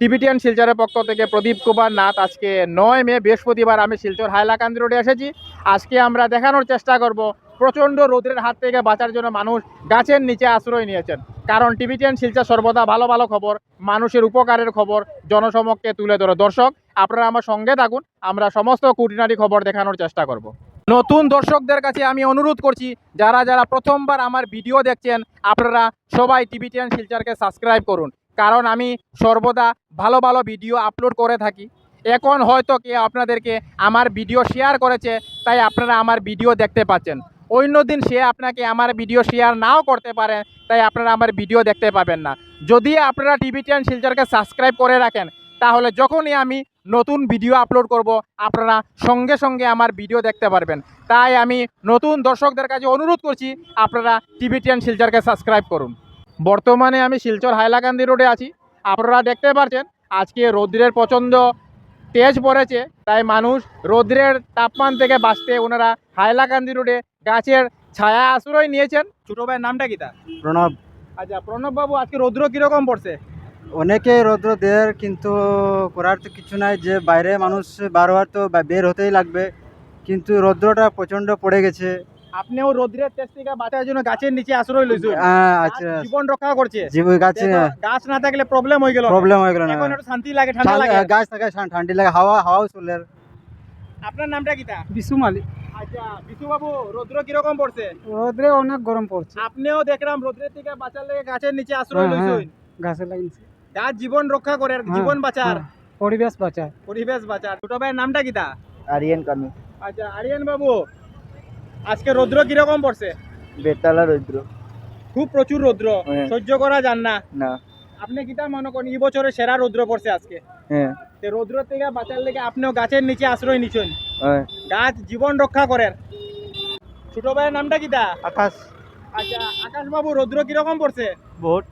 Tibetan শিলচরের পক্ষ থেকে প্রদীপ কুমার নাথ। আজকে নয় মে, বৃহস্পতিবার আমি শিলচর হাইলাকান্দি রোডে এসেছি। আজকে আমরা দেখানোর চেষ্টা করব প্রচণ্ড রোদের হাত থেকে বাঁচার জন্য মানুষ গাছের নিচে আশ্রয় নিয়েছেন। কারণ টিবিটিয়ান শিলচর সর্বদা ভালো ভালো খবর, মানুষের উপকারের খবর জনসমক্ষে তুলে ধরে। দর্শক, আপনারা আমার সঙ্গে থাকুন, আমরা সমস্ত কুটিনারি খবর দেখানোর চেষ্টা করব। নতুন দর্শকদের কাছে আমি অনুরোধ করছি, যারা যারা প্রথমবার আমার ভিডিও দেখছেন, আপনারা সবাই টিবিটিয়ান শিলচরকে সাবস্ক্রাইব করুন। কারণ আমি সর্বদা ভালো ভালো ভিডিও আপলোড করে থাকি। এখন হয়তো কে আপনাদেরকে আমার ভিডিও শেয়ার করেছে, তাই আপনারা আমার ভিডিও দেখতে পাচ্ছেন। অন্য দিন সে আপনাকে আমার ভিডিও শেয়ার নাও করতে পারেন তাই আপনারা আমার ভিডিও দেখতে পাবেন না। যদি আপনারা টিবিটিয়ান শিলচরকে সাবস্ক্রাইব করে রাখেন, তাহলে যখনই আমি নতুন ভিডিও আপলোড করব, আপনারা সঙ্গে সঙ্গে আমার ভিডিও দেখতে পারবেন। তাই আমি নতুন দর্শকদের কাছে অনুরোধ করছি, আপনারা টিবিটিয়ান শিলচরকে সাবস্ক্রাইব করুন। বর্তমানে আমি শিলচর হাইলাকান্দি রোডে আছি। আপনারা দেখতে পাচ্ছেন আজকে রৌদ্রের প্রচণ্ড তেজ পড়েছে তাই মানুষ রৌদ্রের তাপমান থেকে বাঁচতে ওনারা হাইলাকান্দি রোডে গাছের ছায়া আশ্রয় নিয়েছেন। ছোটো ভাইয়ের নামটা কি তা প্রণব। আচ্ছা প্রণব বাবু আজকে রৌদ্র কীরকম পড়ছে? অনেকে রৌদ্র দেয় কিন্তু করার তো কিছু নাই যে বাইরে মানুষ বারবার তো বের হতেই লাগবে। কিন্তু রৌদ্রটা প্রচণ্ড পড়ে গেছে। আপনিও রৌদ্রের তেজ থেকে বাঁচার জন্য গাছের নিচে আশ্রয় লইছেন হ্যাঁ, আচ্ছা জীবন রক্ষা করছে। জীব গাছে গাছ না থাকলে প্রবলেম হয়ে গেল। প্রবলেম হয়ে গেল না। এখন একটু শান্তি লাগে ঠান্ডা লাগে। গাছ থাকে ঠান- ঠান্ডি লাগে। হাওয়া হাওয়াও চলে আপনার নামটা কিটা বিশু মালিক। আচ্ছা বিশু বাবু রৌদ্র কীরকম পড়ছে? রোদ্রে অনেক গরম পড়ছে। আপনিও দেখলাম রৌদ্রের থেকে বাঁচার লেগে গাছের নিচে আশ্রয় হ্যাঁ, লইছেন। গাছে লাগিয়েছে। গাছ জীবন রক্ষা করে হ্যাঁ, জীবন বাঁচার। হ্যাঁ, পরিবেশ বাঁচায় পরিবেশ বাঁচার। ছোট ভাইয়ের নামটা কিটা আরিয়ান কানু। আচ্ছা আরিয়ান বাবু আজকে রৌদ্র কীরকম পড়ছে? বেতালা রৌদ্র। খুব প্রচুর রৌদ্র। হ্যাঁ। সহ্য করা যান না। না। আপনি কিটা মনে করেন এই বছরের সেরা রৌদ্র পড়ছে আজকে? হ্যাঁ। তো রৌদ্র থেকে বাঁচার লেগে আপনিও গাছের নিচে আশ্রয় নিছেন হ্যাঁ। গাছ জীবন রক্ষা করেন। ছোট ভাইয়ের নামটা কিটা আকাশ। আচ্ছা আকাশ বাবু রৌদ্র কীরকম পড়ছে? বহুত।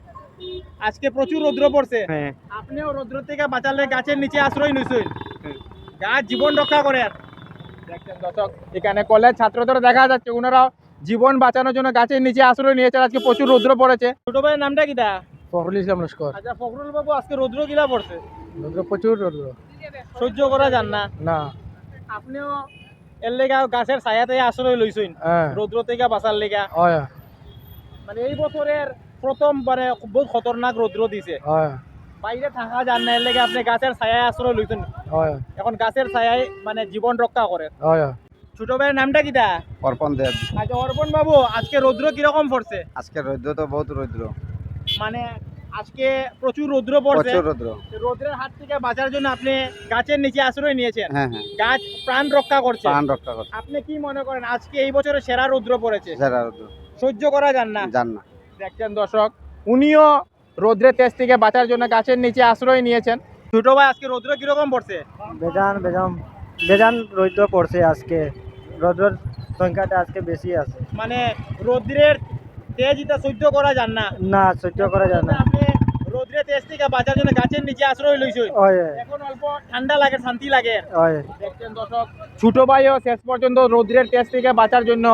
আজকে প্রচুর রৌদ্র পড়ছে। হ্যাঁ। আপনিও রৌদ্র থেকে বাঁচালে গাছের নিচে আশ্রয় নিছেন হুম। গাছ জীবন রক্ষা করে দেখছেন দর্শক এখানে কলেজ ছাত্রদের দেখা যাচ্ছে ওনারাও জীবন বাঁচানোর জন্য গাছের নিচে আশ্রয় নিয়েছে আজকে প্রচুর রৌদ্র পড়েছে। ছোট ভাইয়ের নামটা কিটা ফখরুল ইসলাম লস্কর। আচ্ছা ফখরুল বাবু আজকে রৌদ্র কিলা পড়ছে? রোদ্র প্রচুর রোদ্র। সহ্য করা যান না। না। আপনিও এর লেগা গাছের ছায়াতে আশ্রয় লইছেন হ্যাঁ। রৌদ্র থেকে বাঁচার লেগা। হয়। মানে এই বছরের প্রথম মানে বহুত খতরনাক রৌদ্র দিছে। হয়। বাইরে থাকা যান না লেগে আপনি গাছের ছায়ায় আশ্রয় লইছেন। হয়। এখন গাছের ছায়ায় মানে জীবন রক্ষা করে। হয় ছোট ভাইয়ের নামটা কিটা? অর্পণ দেব। আচ্ছা অর্পণ বাবু আজকে রৌদ্র কীরকম পড়ছে? আজকে রৌদ্র তো বহুত রৌদ্র। মানে আজকে প্রচুর রৌদ্র পড়ছে। প্রচুর রৌদ্র। রৌদ্রের হাত থেকে বাঁচার জন্য আপনি গাছের নিচে আশ্রয় নিয়েছেন। হ্যাঁ হ্যাঁ। গাছ প্রাণ রক্ষা করছে। প্রাণ রক্ষা করছে। আপনি কি মনে করেন আজকে এই বছরে সেরা রৌদ্র পড়েছে? সেরা রৌদ্র। সহ্য করা যান না? জান না। দেখছেন দর্শক উনিও রৌদ্রের তেজ থেকে বাঁচার জন্য গাছের নিচে আশ্রয় নিয়েছেন। ছোট ভাই আজকে রৌদ্র কীরকম পড়ছে? বেজান বেজান বেজান রৌদ্র পড়ছে আজকে। রৌদ্রের সংখ্যাটা আজকে বেশি আছে। মানে রৌদ্রের তেজ এটা সহ্য করা যান না। না সহ্য করা যান না। আপনি রৌদ্রের তেজ থেকে বাঁচার জন্য গাছের নিচে আশ্রয় লইছেন। হয়। এখন অল্প ঠান্ডা লাগে শান্তি লাগে। হয়। দেখছেন দর্শক। ছোট ভাইও শেষ পর্যন্ত রৌদ্রের তেজ থেকে বাঁচার জন্য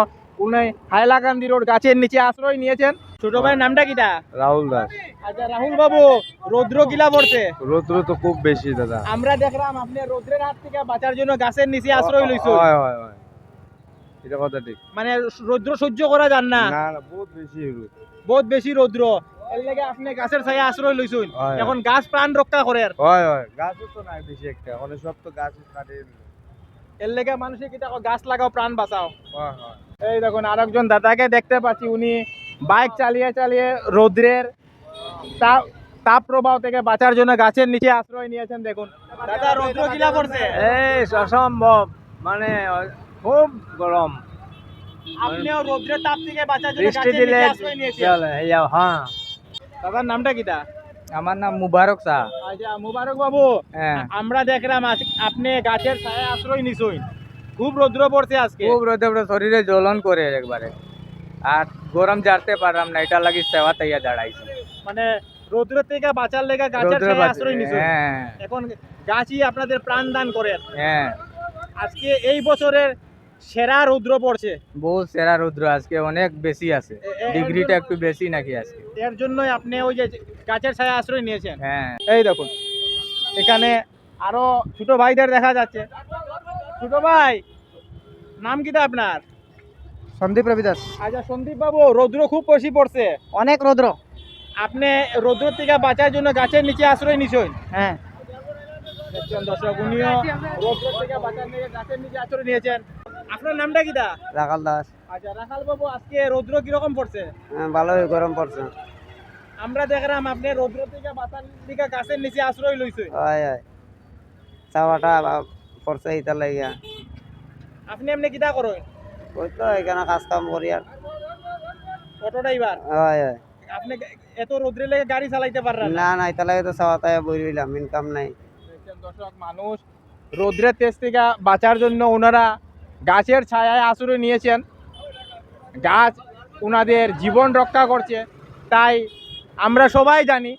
হাইলাকান্দি রোড গাছের নিচে আশ্রয় নিয়েছেন। ছোট ভাইয়ের নামটা কিটা? রাহুল দাস। আচ্ছা রাহুল বাবু রৌদ্র কিলা পড়ছে? রৌদ্র তো খুব বেশি দাদা। আমরা দেখলাম আপনি রৌদ্রের হাত থেকে বাঁচার জন্য গাছের নিচে আশ্রয় লইছেন। হয় হয় হয় এটা কথা ঠিক। মানে রৌদ্র সহ্য করা যান না। না না বহুত বেশি রোদ বহুত বেশি রৌদ্র। এর লাগে আপনি গাছের ছায়া আশ্রয় লইছেন। এখন গাছ প্রাণ রক্ষা করে হয় হয়। গাছও তো নাই বেশি একটা। অনেক সব তো গাছ কাটে। এর লেগে মানুষে কি দেখো গাছ লাগাও প্রাণ বাঁচাও। এই দেখুন আরেকজন দাদাকে দেখতে পাচ্ছি উনি বাইক চালিয়ে চালিয়ে রৌদ্রের তাপ তাপ প্রবাহ থেকে বাঁচার জন্য গাছের নিচে আশ্রয় নিয়েছেন দেখুন। দাদা রৌদ্র কিলা পড়ছে এই অসম্ভব। মানে খুব গরম। আপনিও রৌদ্রের তাপ থেকে বাঁচার জন্য গাছের নিচে আশ্রয় নিয়েছেন। হ্যাঁ। দাদার নামটা কিটা আমার নাম মুবারক শাহ। আচ্ছা মুবারক বাবু হ্যাঁ। আমরা দেখলাম আপনি গাছের ছায়া আশ্রয় নিছই খুব রৌদ্র পড়ছে আজকে। খুব রোদে পুরো শরীরে জ্বলন করে একবারে। আর গরম জারতে পারলাম না এটা লাগি সেবা তাইয়া দাঁড়াইছি। মানে রৌদ্র থেকে বাঁচার লেগে গাছের রৌদ্রে ছায়া আশ্রয় নিছই হ্যাঁ। এখন গাছই আপনাদের প্রাণ দান করে হ্যাঁ। আজকে এই বছরের সেরা রৌদ্র পড়ছে। বহুত সেরা রৌদ্র আজকে অনেক বেশি আছে। ডিগ্রিটা একটু বেশি নাকি আজকে। এর জন্যই আপনি ওই যে গাছের ছায়া আশ্রয় নিয়েছেন। হ্যাঁ। এই দেখুন এখানে আরও ছোট ভাইদের দেখা যাচ্ছে। ছোট ভাই নাম কিটা আপনার? সন্দীপ রবিদাস আচ্ছা সন্দীপ বাবু রৌদ্র খুব বেশি পড়ছে। অনেক রৌদ্র। আপনি রৌদ্র থেকে বাঁচার জন্য গাছের নিচে আশ্রয় নিছেন? হ্যাঁ। দর্শক উনিও রৌদ্র থেকে বাঁচার নিয়ে গাছের নিচে আশ্রয় নিয়েছেন। আপনার নামটা কিটা রাখাল দাস। আচ্ছা রাখাল বাবু আজকে রৌদ্র কীরকম পড়ছে? ভালোই গরম পড়ছে। আমরা দেখলাম আপনি রৌদ্র থেকে বাঁচার দিকে গাছের নিচে আশ্রয় লইছে। হয় হয়। চাওয়াটা পড়ছে ইতা লাগিয়া। আপনি এমনি কিটা করেন? ওই তো এখানে কাজ কাম করি আর। Auto driver? হয় হয়। আপনি এত রৌদ্রে লেগে গাড়ি চালাইতে পারবেন না? না ইতা লাগে তো চাওয়াটাই বই রইলাম ইনকাম নাই। দর্শক মানুষ রৌদ্রের তেজ থেকে বাঁচার জন্য ওনারা গাছের ছায়ায় আশ্রয় নিয়েছেন। গাছ ওনাদের জীবন রক্ষা করছে। তাই আমরা সবাই জানি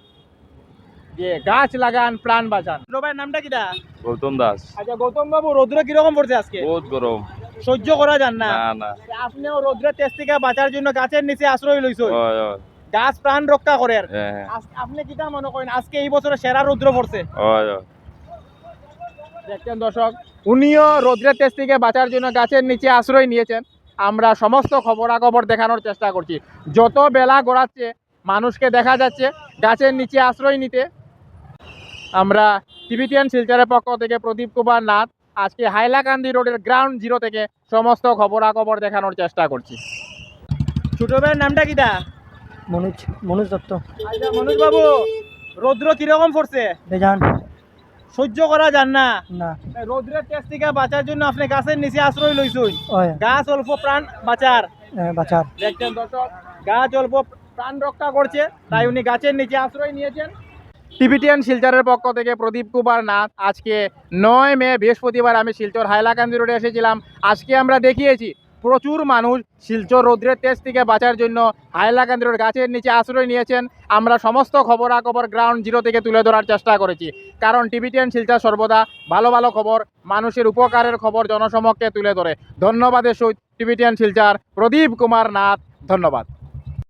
যে গাছ লাগান প্রাণ বাঁচান। সবাই নামটা কিটা? গৌতম দাস। আচ্ছা গৌতম বাবু রৌদ্র কীরকম পড়ছে আজকে? বহুত গরম। সহ্য করা যান না। না না। আপনিও রৌদ্রের তেজ থেকে বাঁচার জন্য গাছের নিচে আশ্রয় লইছো হয় হয়। গাছ প্রাণ রক্ষা করে হ্যাঁ, আপনি কিটা মনে করেন আজকে এই বছরে সেরা রৌদ্র পড়ছে? হয় হয়। দেখছেন দর্শক উনিও রৌদ্রের তেজ থেকে বাঁচার জন্য গাছের নিচে আশ্রয় নিয়েছেন। আমরা সমস্ত খবরাখবর দেখানোর চেষ্টা করছি। যত বেলা গড়াচ্ছে মানুষকে দেখা যাচ্ছে গাছের নিচে আশ্রয় নিতে। আমরা টিভিটিয়ান শিলচরের পক্ষ থেকে প্রদীপ কুমার নাথ আজকে হাইলাকান্দি রোডের গ্রাউন্ড জিরো থেকে সমস্ত খবরাখবর দেখানোর চেষ্টা করছি। ছোট ভাইয়ের নামটা কিটা মনোজ মনোজ দত্ত। আচ্ছা মনোজ বাবু রৌদ্র কীরকম পড়ছে? বেজান। সহ্য করা যান না। না। রৌদ্রের তেজ থেকে বাঁচার জন্য আপনি গাছের নিচে আশ্রয় লইছুন গাছ অল্প প্রাণ বাঁচার। বাচার। দেখছেন দর্শক গাছ অল্প প্রাণ রক্ষা করছে তাই উনি গাছের নিচে আশ্রয় নিয়েছেন। টিভিটিয়ান শিলচরের পক্ষ থেকে প্রদীপ কুমার নাথ। আজকে নয় মে বৃহস্পতিবার আমি শিলচর হাইলাকান্দি রোডে এসেছিলাম। আজকে আমরা দেখিয়েছি প্রচুর মানুষ শিলচর রৌদ্রের তেজ থেকে বাঁচার জন্য হাইলাকান্দি কেন্দ্রের গাছের নিচে আশ্রয় নিয়েছেন। আমরা সমস্ত খবরাখবর গ্রাউন্ড জিরো থেকে তুলে ধরার চেষ্টা করেছি। কারণ টিভি টেন শিলচর সর্বদা ভালো ভালো খবর, মানুষের উপকারের খবর জনসমক্ষে তুলে ধরে। ধন্যবাদের সহিত টিভি টেন শিলচর প্রদীপ কুমার নাথ, ধন্যবাদ।